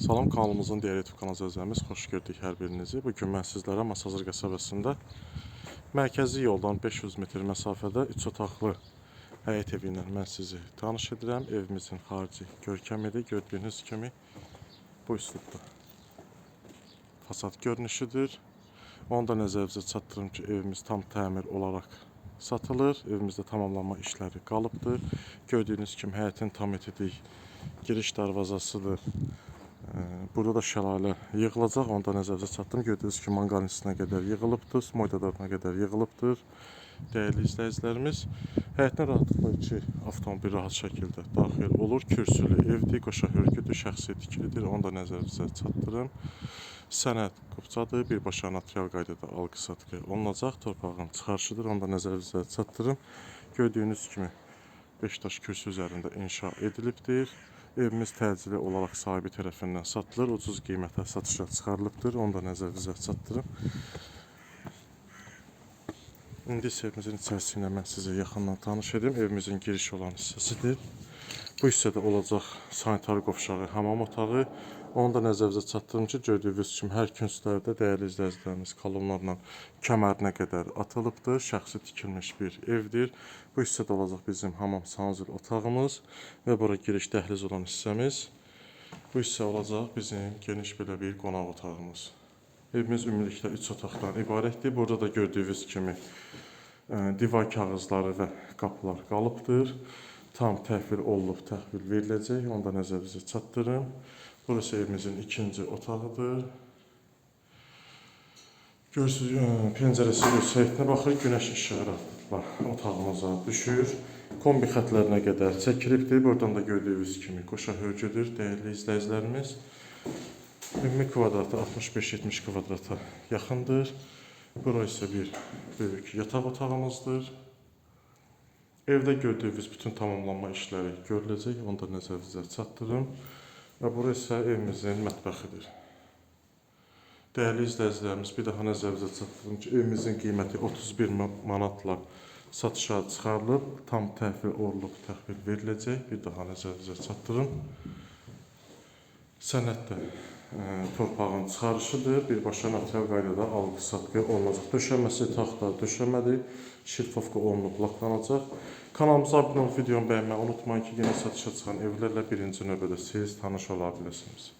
Salam kanalımızın digər YouTube kanalı izləyicilərimiz, xoş gördük hər birinizi. Bu gün mən sizlərə Masazır qəsəbəsində mərkəzi yoldan 500 metr məsafədə 3 otaqlı həyət evi ilə mən sizi tanış edirəm. Evimizin xarici görkəmidir. Gördüyünüz kimi bu üslubda fasad görünüşüdür. Onu da nəzərinizə çatdırım ki, evimiz tam təmir olaraq satılır. Evimizdə tamamlanma işləri qalıbdır. Gördüyünüz kimi həyətin tam etidik giriş darvazasıdır. Ee, Burada da şəlalə yığılacaq. Onu da nəzərinizə çatdım. Gördüyünüz kimi manqanisinə qədər yığılıbdır, smoydadarına qədər yığılıbdır. Dəyərli izləyicilərimiz, həyətinə rahatlıqla iki avtomobil rahat şəkildə daxil olur. Kürsülü evdir, qoşa hörgüdür, şəxsi tikilidir. Onu da nəzərinizə çatdırım. Sənəd qubcadır, birbaşa notarial qaydada alqı-satqı olunacaq. Torpağın çıxarışıdır. Onu da nəzərinizə çatdırım. Gördüyünüz kimi 5 daş kürsü üzərində inşa edilibdir. Evimiz təcili olaraq sahibi tərəfindən satılır. Ucuz qiymətə satışa çıxarılıbdır. Onu da nəzərinizə çatdırım. İndi evimizin içərisi ilə mən sizə yaxından tanış edim. Evimizin giriş olan hissəsidir. Bu hissədə olacaq sanitar qovşağı, hamam otağı. Onu da nəzərinizə çatdırım ki, gördüyünüz kimi hər künclərdə dəyərli izləyicilərimiz kolonlarla kəmərinə qədər atılıbdır. Şəxsi tikilmiş bir evdir. Bu hissədə olacaq bizim hamam sanuzil otağımız və bura giriş dəhliz olan hissəmiz. Bu hissə olacaq bizim geniş belə bir qonaq otağımız. Evimiz ümumilikdə 3 otaqdan ibarətdir. Burada da gördüyünüz kimi ə, divar kağızları və qapılar qalıbdır. Tam təhvil olunub, təhvil veriləcək. Onu da nəzərinizə çatdırım. Burası evimizin ikinci otağıdır. Görsüz, ə, pəncərəsi yüksəkliyə baxır, günəş işığı otağımıza düşür. Kombi xətlərinə qədər çəkilibdir. Buradan da gördüyünüz kimi qoşa hörgüdür, dəyərli izləyicilərimiz. Ümumi kvadratı 65-70 kvadrata yaxındır. Bura isə bir böyük yataq otağımızdır. Evdə gördüyünüz bütün tamamlanma işləri görüləcək. Onu da nəzərinizə çatdırım. Və bura isə evimizin mətbəxidir. Dəyərli izləyicilərimiz, bir daha nəzərinizə çatdırım ki, evimizin qiyməti 31 ma- manatla satışa çıxarılıb, tam təhvil olunub, təhvil veriləcək. Bir daha nəzərinizə çatdırım. Sənəddə torpağın çıxarışıdır. Birbaşa notarial qaydada alqı-satqı olunacaq. Döşəməsi taxta döşəmədir. Şirfovka olunub laklanacaq. Kanalımıza abunə olub videomu bəyənməyi unutmayın ki, yenə satışa çıxan evlərlə birinci növbədə siz tanış ola biləsiniz.